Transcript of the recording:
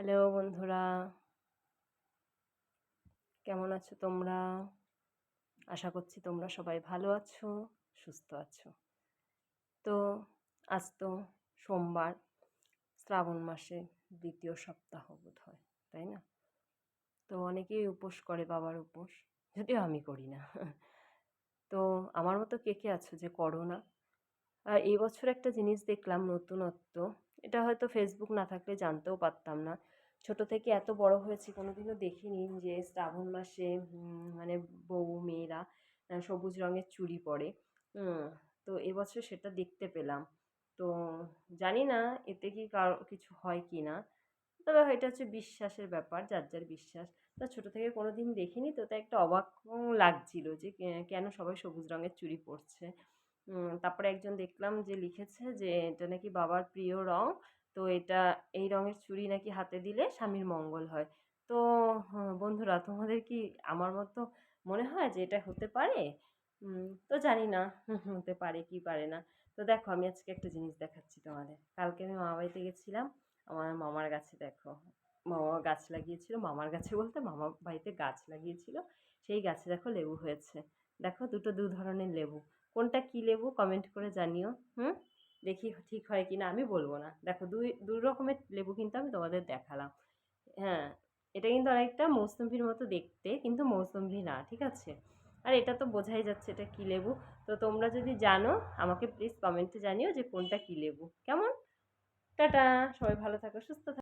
Hello বন্ধুরা। কেমন আছো তোমরা? আশা করছি তোমরা সবাই ভালো আছো, সুস্থ আছো। তো আজ তো সোমবার, শ্রাবণ মাসে দ্বিতীয় সপ্তাহ বোধ হয় তাই না? তো অনেকেই উপোস করে বাবার উপোস, যদিও আমি করি না। তো আমার মতো কে কে আছো যে করো না? আর এই বছর একটা জিনিস দেখলাম নতুনত্ব। এটা হয়তো ফেসবুক না থাকলে জানতেও পারতাম না। ছোট থেকে এত বড় হয়েছি কোনো দিনও দেখিনি যে শ্রাবণ মাসে মানে বউ, মেয়েরা সবুজ রঙের চুড়ি পরে। তো এবছর সেটা দেখতে পেলাম। তো জানি না এতে কি কারও কিছু হয় কি না। তবে এটা হচ্ছে বিশ্বাসের ব্যাপার, যার যার বিশ্বাস। তা ছোটো থেকে কোনো দিন দেখিনি তো তাই একটা অবাক লাগছিল যে কেন সবাই সবুজ রঙের চুড়ি পরছে। তারপরে একজন দেখলাম যে লিখেছে যে এটা নাকি বাবার প্রিয় রং। তো এটা, এই রঙের চুড়ি নাকি হাতে দিলে স্বামীর মঙ্গল হয়। তো বন্ধুরা, তোমাদের কি আমার মতো মনে হয় যে এটা হতে পারে? তো জানি না হতে পারে কি পারে না। তো দেখো, আমি আজকে একটা জিনিস দেখাচ্ছি তোমাদের। কালকে আমি মামা বাড়িতে গেছিলাম। আমার মামার গাছে দেখো, মামা গাছ লাগিয়েছিল। মামার গাছে বলতে মামা বাড়িতে গাছ লাগিয়েছিল। সেই গাছে দেখো লেবু হয়েছে। দেখো, দুটো দু ধরনের লেবু। কোনটা কী লেবু কমেন্ট করে জানিও, হুম? দেখি ঠিক হয় কি না আমি বলব না। দেখো, দুই দুই রকমের লেবু কিন্তু আমি তোমাদের দেখালাম। হ্যাঁ এটা কিন্তু অনেকটা মৌসুম্বির মতো দেখতে, কিন্তু মৌসুম্বি না, ঠিক আছে? আর এটা তো বোঝাই যাচ্ছে এটা কী লেবু। তো তোমরা যদি জানো, আমাকে প্লিজ কমেন্টে জানিও যে কোনটা কী লেবু। কেমন? টাটা! সবাই ভালো থাকো, সুস্থ থাকো।